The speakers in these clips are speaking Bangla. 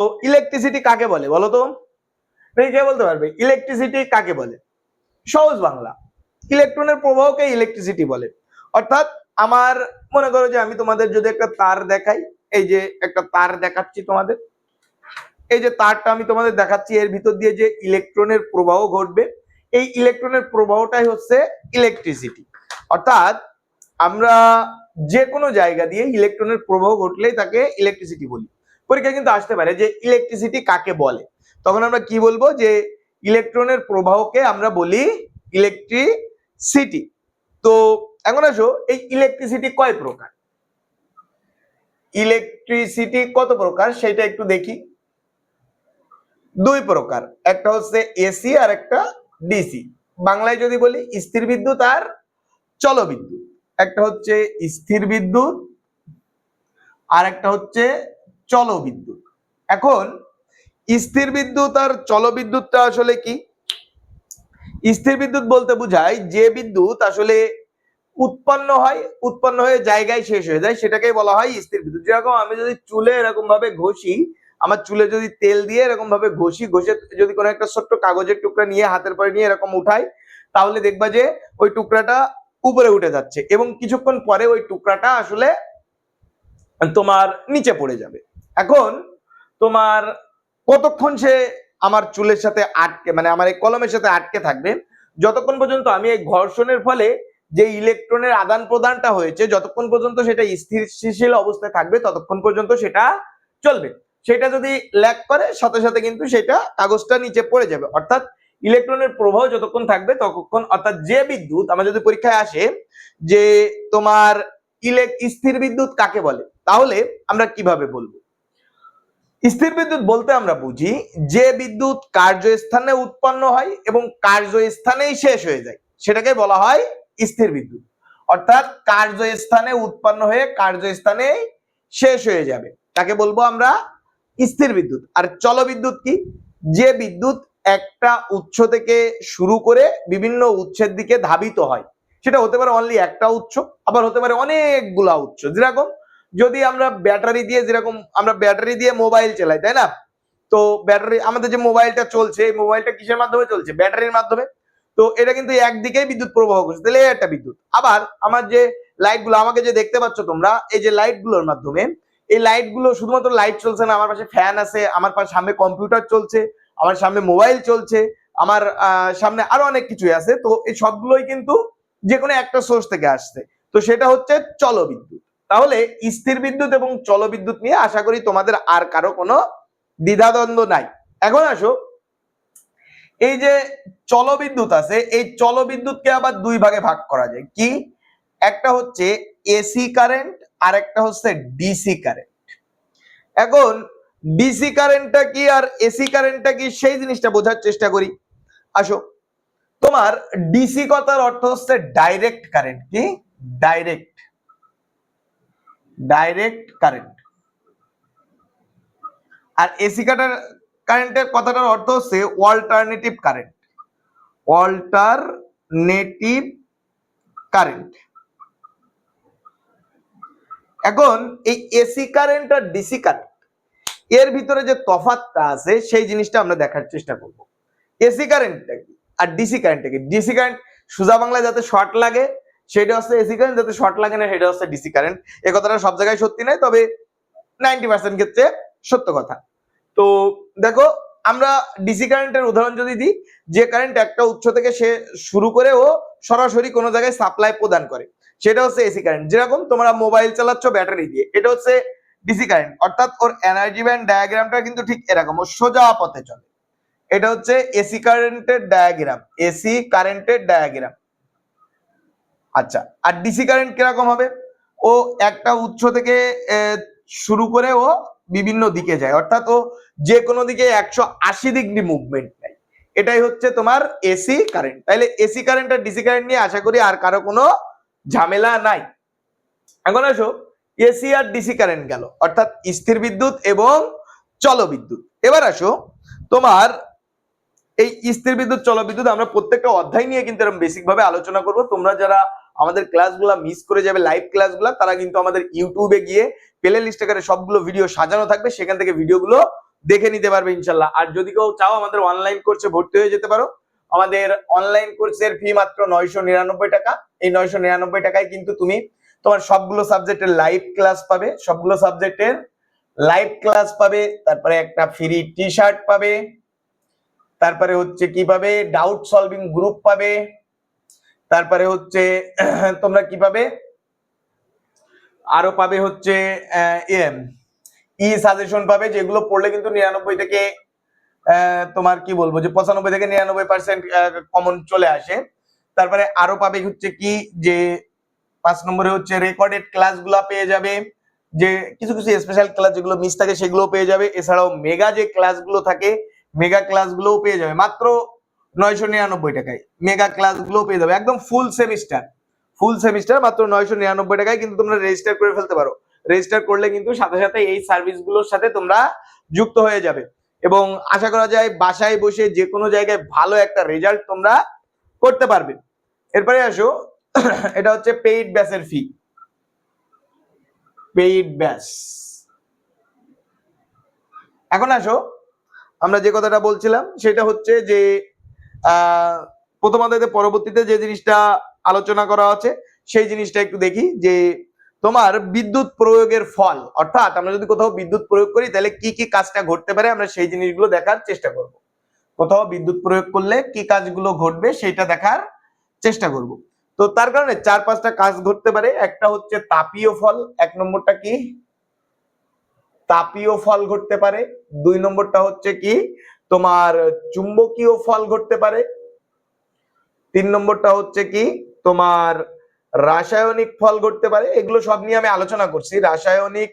তো ইলেকট্রিসিটি কাকে বলে বলো তো? কে বলতে পারবে ইলেকট্রিসিটি কাকে বলে? সহজ বাংলা। ইলেকট্রনের প্রবাহকে ইলেকট্রিসিটি বলে। অর্থাৎ আমার মনে করো যে আমি তোমাদের যদি একটা তার দেখাই, এই যে একটা তার দেখাচ্ছি তোমাদের, এই যে তারটা আমি তোমাদের দেখাচ্ছি, এর ভিতর দিয়ে যে ইলেকট্রনের প্রবাহ ঘটবে, এই ইলেকট্রনের প্রবাহটাই হচ্ছে ইলেকট্রিসিটি অর্থাৎ আমরা যে কোনো জায়গা দিয়ে ইলেকট্রনের প্রবাহ ঘটলেই তাকে ইলেকট্রিসিটি বলি। পরীক্ষা কিন্তু আসতে পারে যে ইলেকট্রিসিটি কাকে বলে। তখন আমরা কি বলব যে ইলেকট্রনের প্রবাহকে আমরা বলি ইলেকট্রিসিটি তো এখন আসো, এই ইলেকট্রিসিটি কয় প্রকার? ইলেকট্রিসিটি কত প্রকার? সেটা একটু দেখি। দুই প্রকার, একটা হচ্ছে এসি আর একটা ডিসি বাংলায় যদি বলি স্থির বিদ্যুৎ আর চল বিদ্যুৎ একটা হচ্ছে স্থির বিদ্যুৎ, আর একটা হচ্ছে চল বিদ্যুৎ এখন স্থির বিদ্যুৎ আর চল বিদ্যুৎটা আসলে কি? স্থির বিদ্যুৎ বলতে বোঝায় যে বিদ্যুৎ আসলে উৎপন্ন হয়, উৎপন্ন হয়ে জায়গায় শেষ হয়ে যায়, সেটাকেই বলা হয় স্থির বিদ্যুৎ। যেরকম আমি যদি চুলে এরকম ভাবে ঘষি, আমার চুলে যদি তেল দিয়ে এরকম ভাবে ঘষি, ঘষে যদি কোনো একটা ছোট্ট কাগজের টুকরা নিয়ে হাতের পরে নিয়ে এরকম উঠাই, তাহলে দেখবা যে ওই টুকরাটা উপরে উঠে যাচ্ছে এবং কিছুক্ষণ পরে ওই টুকরাটা আসলে তোমার নিচে পড়ে যাবে। এখন তোমার কতক্ষণ সে আমার চুলের সাথে আটকে মানে আমার এই কলমের সাথে আটকে থাকবে? যতক্ষণ পর্যন্ত আমি এই ঘর্ষণের ফলে যে ইলেকট্রনের আদান প্রদানটা হয়েছে, যতক্ষণ পর্যন্ত সেটা স্থিতিশীল অবস্থায় থাকবে, ততক্ষণ পর্যন্ত সেটা চলবে। সেটা যদি ল্যাক করে, সাথে সাথে কিন্তু সেটা কাগজটা নিচে পড়ে যাবে। অর্থাৎ ইলেকট্রনের প্রবাহ যতক্ষণ থাকবে, ততক্ষণ অর্থাৎ যে বিদ্যুৎ, আমার যদি পরীক্ষায় আসে যে তোমার ইলেক স্থির বিদ্যুৎ কাকে বলে, তাহলে আমরা কীভাবে বলব? স্থির বিদ্যুৎ বলতে আমরা বুঝি যে বিদ্যুৎ কার্যস্থানে উৎপন্ন হয় এবং কার্যস্থানেই শেষ হয়ে যায়। সেটাকে বলা হয় স্থির বিদ্যুৎ। অর্থাৎ কার্যস্থানে উৎপন্ন হয়ে কার্যস্থানে শেষ হয়ে যাবে। তাকে বলব আমরা স্থির বিদ্যুৎ। আর চল বিদ্যুৎ কি? যে বিদ্যুৎ একটা উৎস থেকে শুরু করে বিভিন্ন উৎসের দিকে ধাবিত হয়। সেটা হতে পারে অনলি একটা উৎস, আবার হতে পারে অনেকগুলা উৎস। যেরকম যদি আমরা ব্যাটারি দিয়ে যেরকম, আমরা ব্যাটারি দিয়ে মোবাইল চালাই, তাই না? তো ব্যাটারি, আমাদের যে মোবাইলটা চলছে, এই মোবাইলটা কিসের মাধ্যমে চলছে? ব্যাটারির মাধ্যমে। তো এটা কিন্তু একদিকেই বিদ্যুৎ প্রবাহ করছে তাহলে একটা বিদ্যুৎ। আবার আমার যে লাইটগুলো আমাকে যে দেখতে পাচ্ছ তোমরা, এই যে লাইটগুলোর মাধ্যমে, এই লাইটগুলো শুধুমাত্র লাইট চলছে না, আমার পাশে ফ্যান আছে, আমার পাশে সামনে কম্পিউটার চলছে, আমার সামনে মোবাইল চলছে, আমার সামনে আরও অনেক কিছুই আছে। তো এই সবগুলোই কিন্তু যে কোনো একটা সোর্স থেকে আসছে। তো সেটা হচ্ছে চল বিদ্যুৎ তাহলে স্থির বিদ্যুৎ এবং চল বিদ্যুৎ নিয়ে আশা করি তোমাদের আর কারও কোনো দ্বিধাদ্বন্দ্ব নাই। এখন আসো। এই যে চল বিদ্যুৎ আছে, এই চল বিদ্যুৎকে আবার দুই ভাগে ভাগ করা যায়। কি? একটা হচ্ছে এসি কারেন্ট আর একটা হচ্ছে ডিসি কারেন্ট। এখন ডিসি কারেন্টটা কি আর এসি কারেন্টটা কি? সেই জিনিসটা বোঝার চেষ্টা করি। আসো। তোমার ডিসি কথার অর্থ হচ্ছে ডাইরেক্ট কারেন্ট কি? Direct direct current. আর এসি কাটার কারেন্টের কথাটার অর্থ হচ্ছে অল্টারনেটিভ কারেন্ট অল্টারনেটিভ কারেন্ট এখন এই এসি কারেন্ট আর ডিসি কারেন্ট এর ভিতরে যে তফাৎটা আছে, সেই জিনিসটা আমরা দেখার চেষ্টা করব। এসি কারেন্টটা কি? আর ডিসি কারেন্টটা কি? ডিসি কারেন্ট সোজা বাংলায় যাতে শর্ট লাগে সেটা হচ্ছে এসি কারেন্ট যাতে শর্ট লাগে না সেটা হচ্ছে ডিসি কারেন্ট এ কথাটা সব জায়গায় সত্যি নয়, তবে নাইনটি পার্সেন্ট ক্ষেত্রে সত্য কথা। তো দেখো, আমরা ডিসি কারেন্টের উদাহরণ যদি দিই, যে কারেন্ট একটা উৎস থেকে সে শুরু করে ও সরাসরি কোনো জায়গায় সাপ্লাই প্রদান করে। সেটা হচ্ছে এসি কারেন্ট যেরকম তোমরা মোবাইল চালাচ্ছ ব্যাটারি দিয়ে, এটা হচ্ছে ডিসি কারেন্ট অর্থাৎ ওর এনার্জি ব্যান্ড ডায়াগ্রামটা কিন্তু ঠিক এরকম, ও সোজা পথে চলে। এটা হচ্ছে এসি কারেন্টের ডায়াগ্রাম এসি কারেন্টের ডায়াগ্রাম আচ্ছা আর ডিসি কারেন্ট কীরকম হবে? ও একটা উৎস থেকে শুরু করে ও বিভিন্ন দিকে যায়। অর্থাৎ ও যে কোনো দিকে একশো আশি ডিগ্রি মুভমেন্ট নেয়। এটাই হচ্ছে তোমার এসি কারেন্ট তাইলে এসি কারেন্ট আর ডিসি কারেন্ট নিয়ে আশা করি আর কারও কোনো ঝামেলা নাই। এখন আসো এসি আর ডিসি কারেন্ট গেল। অর্থাৎ স্থির বিদ্যুৎ এবং চল বিদ্যুৎ এবার আসো, তোমার এই স্থির বিদ্যুৎ চল বিদ্যুৎ আমরা প্রত্যেকটা অধ্যায় নিয়ে কিন্তু এরকম বেসিক ভাবে আলোচনা করব। তোমরা যারা আমাদের ক্লাসগুলো মিস করে যাবে লাইভ ক্লাসগুলো তারা কিন্তু আমাদের ইউটিউবে গিয়ে প্লে লিস্ট আকারে সবগুলো ভিডিও সাজানো থাকবে, সেখান থেকে ভিডিওগুলো দেখে নিতে পারবে ইনশাল্লাহ। আর যদি কেউ চাও আমাদের অনলাইন কোর্সে ভর্তি হয়ে যেতে পারো, আমাদের অনলাইন কোর্সের ফি মাত্র নয়শো নিরানব্বই টাকা। এই নয়শো নিরানব্বই টাকায় কিন্তু তুমি তোমার সবগুলো সাবজেক্টের লাইভ ক্লাস পাবে, সবগুলো সাবজেক্টের লাইভ ক্লাস পাবে, তারপরে একটা ফ্রি টি শার্ট পাবে, তারপরে হচ্ছে কি পাবে ডাউট সলভিং গ্রুপ পাবে তারপরে হচ্ছে, তোমরা কি পাবে আরও পাবে হচ্ছে ই সাজেশন পাবে, যেগুলো পড়লে কিন্তু নিরানব্বই থেকে তোমার কি বলব, যে পঁচানব্বই থেকে নিরানব্বই পার্সেন্ট কমন চলে আসে। তারপরে আরও পাবে হচ্ছে কি, যে পাঁচ নম্বরে হচ্ছে রেকর্ডেড ক্লাসগুলো পেয়ে যাবে, যে কিছু কিছু স্পেশাল ক্লাস যেগুলো মিস থাকে সেগুলো পেয়ে যাবে। এছাড়াও মেগা যে ক্লাসগুলো থাকে মেগা ক্লাসগুলোও পেয়ে যাবে। মাত্র নয়শো নিরানব্বই টাকায়। মেগা ক্লাসগুলো পেয়ে যাবে। একদম ফুল সেমিস্টার ফুল সেমিস্টার মাত্র নয়শো নিরানব্বই টাকায় কিন্তু তোমরা রেজিস্টার করে ফেলতে পারো। রেজিস্টার করলে কিন্তু সাথে সাথে এই সার্ভিসগুলোর সাথে তোমরা যুক্ত হয়ে যাবে। এবং আশা করা যায় বাসায় বসে যে কোনো জায়গায় ভালো একটা রেজাল্ট তোমরা করতে পারবে। এরপরে আসো। এটা হচ্ছে পেইড ব্যাসের ফি পেইড ব্যাস এখন আসো। আমরা যে কথাটা বলছিলাম, সেটা হচ্ছে যে আহ, প্রথমার্ধে পরবর্তীতে যে জিনিসটা আলোচনা করা আছে সেই জিনিসটা একটু দেখি যে তোমার বিদ্যুৎ প্রয়োগের ফল অর্থাৎ আমরা যদি কোথাও বিদ্যুৎ প্রয়োগ করি তাহলে কি কি কাজটা ঘটতে পারে আমরা সেই জিনিসগুলো দেখার চেষ্টা করব। কোথাও বিদ্যুৎ প্রয়োগ করলে কি কাজগুলো ঘটবে সেটা দেখার চেষ্টা করব। তো তার কারণে চার পাঁচটা কাজ ঘটতে পারে একটা হচ্ছে তাপীয় ফল এক নম্বরটা কি? তাপীয় ফল ঘটতে পারে দুই নম্বরটা হচ্ছে কি? তোমার চুম্বকীয় ফল ঘটতে পারে। তিন নম্বরটা হচ্ছে কি, তোমার রাসায়নিক ফল ঘটতে পারে। এগুলো সব নিয়ে আমি আলোচনা করছি। রাসায়নিক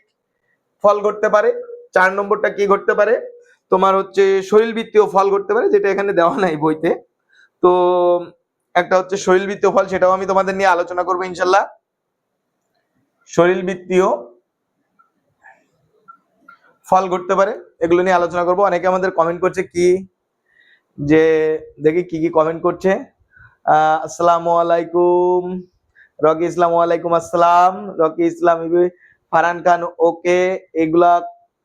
ফল ঘটতে পারে। চার নম্বরটা কি ঘটতে পারে? তোমার হচ্ছে শরীরবৃত্তীয় ফল ঘটতে পারে, যেটা এখানে দেওয়া নাই বইতে। তো একটা হচ্ছে শরীরবৃত্তীয় ফল, সেটাও আমি তোমাদের নিয়ে আলোচনা করব ইনশাল্লাহ। শরীরবৃত্তীয় ফল ঘটতে পারে, এগুলো নিয়ে আলোচনা করব। অনেকে আমাদের কমেন্ট করছে কি, যে দেখি কি কি কমেন্ট করছে। আসসালামু আলাইকুম। রকি ইসলাম, ওয়ালাইকুম আসসালাম। রকি ইসলাম ফারহান খান ওকে এগুলা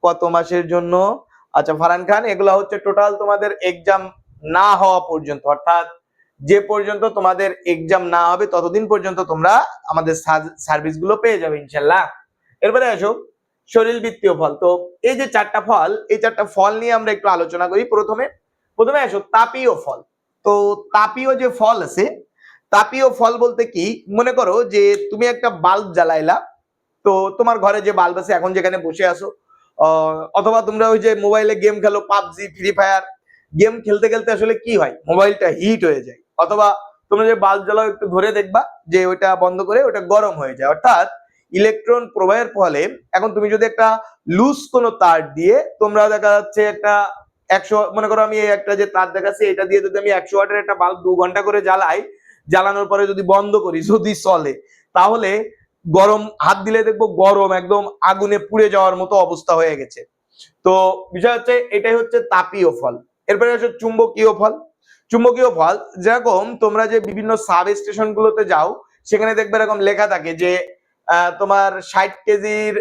কত মাসের জন্য? আচ্ছা ফারহান খান, এগুলা হচ্ছে টোটাল তোমাদের এক্সাম না হওয়া পর্যন্ত। অর্থাৎ যে পর্যন্ত তোমাদের এক্সাম না হবে, ততদিন পর্যন্ত তোমরা আমাদের সার্ভিসগুলো পেয়ে যাবে, ইনশাল্লাহ। এরপরে আসো। শরীরবৃত্তীয় ফল। তো এই যে চারটা ফল, এই চারটা ফল নিয়ে আমরা একটু আলোচনা করি। প্রথমে প্রথমে আসো, তাপীয় ফল। তো তাপীয় যে ফল আছে, তাপীয় ফল বলতে কি? মনে করো যে তুমি একটা বাল্ব জ্বালাইলা, তো তোমার ঘরে যে বাল্ব আছে, এখন যেখানে বসে আসো অথবা তোমরা ওই যে মোবাইলে গেম খেলো, পাবজি, ফ্রি ফায়ার, গেম খেলতে খেলতে আসলে কি হয়? মোবাইলটা হিট হয়ে যায়। অথবা তোমরা যে বাল্ব জ্বালাও, একটু ধরে দেখবা যে ওটা বন্ধ করে ওটা গরম হয়ে যায়। অর্থাৎ ইলেকট্রন প্রবাহের ফলে এখন তুমি যদি একটা লুজ কোনো তার দিয়ে তোমরা দেখা যাচ্ছে একটা একশো, মনে করো আমি একটা যে তার দেখাচ্ছি, এটা দিয়ে যদি আমি একশো ওয়াটের একটা বাল্ব দু ঘণ্টা করে জ্বালাই, জ্বালানোর পরে যদি বন্ধ করি, যদি চলে, তাহলে গরম, হাত দিলে দেখব গরম একদম আগুনে পুড়ে যাওয়ার মতো অবস্থা হয়ে গেছে। তো বিষয় হচ্ছে, এটাই হচ্ছে তাপীয় ফল। এরপরে হচ্ছে চুম্বকীয় ফল। চুম্বকীয় ফল, যেরকম তোমরা যে বিভিন্ন সাব স্টেশন গুলোতে যাও, সেখানে দেখবে এরকম লেখা থাকে যে তোমার ষাট কেজির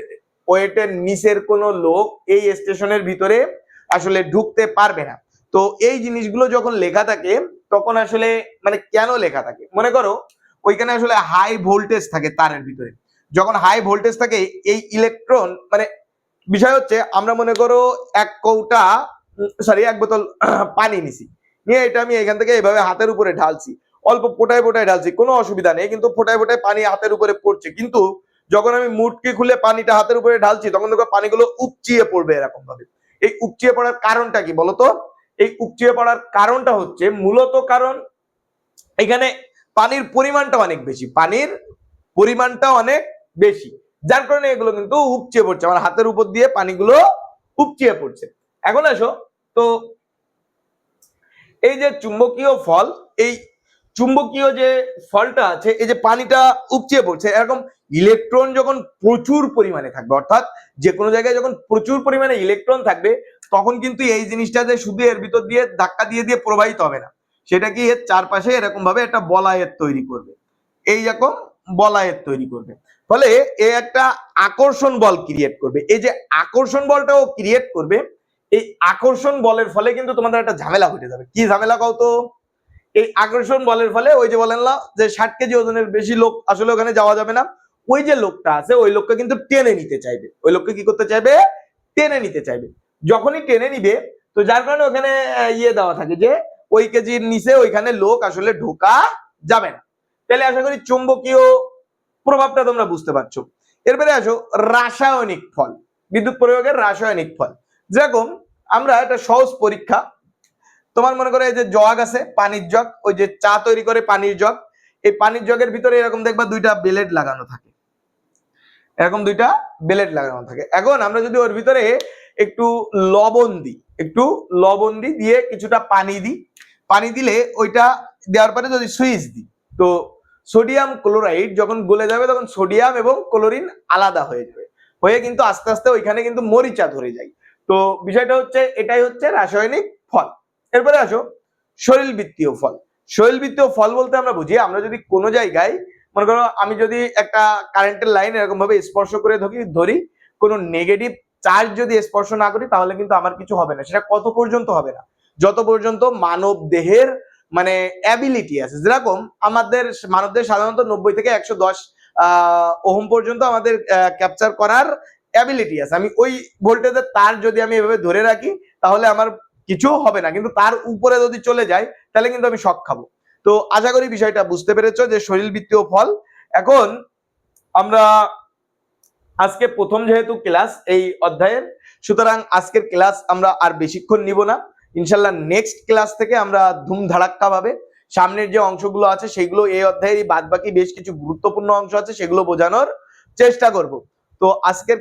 ওয়েটের নিচের কোনো লোক এই স্টেশনের ভিতরে আসলে ঢুকতে পারবে না। তো এই জিনিসগুলো যখন লেখা থাকে, তখন আসলে মানে কেন লেখা থাকে? মনে করো, ওইখানে আসলে হাই ভোল্টেজ থাকে তারের ভিতরে। যখন হাই ভোল্টেজ থাকে, এই ইলেকট্রন মানে বিষয় হচ্ছে, আমরা মনে করো এক কৌটা সরি এক বোতল পানি নিছি। নিয়ে এটা আমি এখান থেকে এভাবে হাতের উপরে ঢালছি। অল্প ফোটায় ফোটায় ঢালছি, কোনো অসুবিধা নেই, কিন্তু ফোটায় ফোটায় পানি হাতের উপরে পড়ছে। কিন্তু যখন আমি মুটকি খুলে পানিটা হাতের উপরে ঢালছি, তখন দেখো পানিগুলো উপচিয়ে পড়বে এরকম ভাবে এই উপচিয়ে পড়ার কারণটা কি বলতো এই উপচিয়ে পড়ার কারণটা হচ্ছে মূলত কারণ এখানে পানির পরিমাণটা অনেক বেশি, পানির পরিমাণটা অনেক বেশি। যার কারণে এগুলো কিন্তু উপচিয়ে পড়ছে, আমার হাতের উপর দিয়ে পানিগুলো উপচিয়ে পড়ছে। এখন আসো, তো এই যে চুম্বকীয় ফল, এই চুম্বকীয় যে ফলটা আছে, এই যে পানিটা উপচিয়ে পড়ছে, এরকম ইলেকট্রন যখন প্রচুর পরিমাণে থাকবে, অর্থাৎ যে কোনো জায়গায় যখন প্রচুর পরিমাণে ইলেকট্রন থাকবে, তখন কিন্তু এই জিনিসটা যে শুধু এর ভিতর দিয়ে ধাক্কা দিয়ে দিয়ে প্রবাহিত হবে না। সেটা কি এর চারপাশে এরকম ভাবে একটা বলায়ের তৈরি করবে। এই রকম বলায়ের তৈরি করবে। ফলে এ একটা আকর্ষণ বল ক্রিয়েট করবে। এই যে আকর্ষণ বলটাও ক্রিয়েট করবে, এই আকর্ষণ বলের ফলে কিন্তু তোমাদের একটা ঝামেলা ঘটে যাবে। কি ঝামেলা কও তো? এই আকর্ষণ বলের ফলে ওই যে বলেন না, যে ষাট কেজি ওজনের বেশি লোক আসলে ওখানে যাওয়া যাবে না। ওই যে লোকটা আছে, ওই লোককে কিন্তু টেনে নিতে চাইবে। ওই লোককে কি করতে চাইবে? টেনে নিতে চাইবে। যখনই টেনে নিবে, তো যার কারণে ওখানে ইয়ে দেওয়া থাকে যে, ওই কেজির নিচে ওইখানে লোক আসলে ঢোকা যাবে না। তাহলে আশা করি চুম্বকীয় প্রভাবটা তোমরা বুঝতে পারছ। এরপরে আসো, রাসায়নিক ফল। বিদ্যুৎ প্রয়োগের রাসায়নিক ফল। যেরকম আমরা একটা সহজ পরীক্ষা তোমার মনে করো এই যে জগ আছে, পানির জগ, ওই যে চা তৈরি করে পানির জগ, এই পানির জগের ভিতরে এরকম দেখবা দুইটা বেলেট লাগানো থাকে। এরকম দুইটা বেলেট লাগানো থাকে। এখন আমরা যদি ওর ভিতরে একটু লবণ দিই, একটু লবণ দিই, দিয়ে কিছুটা পানি দিই, পানি দিলে ওইটা দেওয়ার পরে যদি সুইচ দিই, তো সোডিয়াম ক্লোরাইড যখন গলে যাবে তখন সোডিয়াম এবং ক্লোরিন আলাদা হয়ে যাবে। হয়ে কিন্তু আস্তে আস্তে ওইখানে কিন্তু মরিচা ধরে যায়। তো বিষয়টা হচ্ছে এটাই হচ্ছে রাসায়নিক ফল। এরপরে আসো, শরীরবৃত্তীয় ফল। শরীরবৃত্তীয় ফল বলতে আমরা বুঝি, আমরা যদি কোনো জায়গায়, মনে করো আমি যদি একটা কারেন্টের লাইন এরকম ভাবে স্পর্শ করে ধরি ধরি, কোনো নেগেটিভ চার্জ যদি স্পর্শ না করি, তাহলে কিন্তু আমার কিছু হবে না। সেটা কত পর্যন্ত হবে না? যত পর্যন্ত মানব দেহের মানে অ্যাবিলিটি আছে। যেরকম আমাদের মানবদের সাধারণত নব্বই থেকে একশো দশ ওহম পর্যন্ত আমাদের ক্যাপচার করার অ্যাবিলিটি আছে। আমি ওই ভোল্টেজের তার যদি আমি এভাবে ধরে রাখি, তাহলে আমার কিছু হবে না, কিন্তু তার উপরে যদি চলে যায়, তাহলে কিন্তু আমি শক খাব। তো আশা করি বিষয়টা বুঝতে পেরেছ যে শরীরবৃত্তীয় ফল। এখন আমরা আজকে প্রথম যেহেতু ক্লাস এই অধ্যায়ের, সুতরাং আজকের ক্লাস আমরা আর বেশিক্ষণ নিব না। ইনশাল্লাহ নেক্সট ক্লাস থেকে আমরা ধুমধাড়াক্কা ভাবে সামনের যে অংশগুলো আছে, সেগুলো এই অধ্যায়েরই বাদ বাকি বেশ কিছু গুরুত্বপূর্ণ অংশ আছে, সেগুলো বোঝানোর চেষ্টা করব। তো আজকের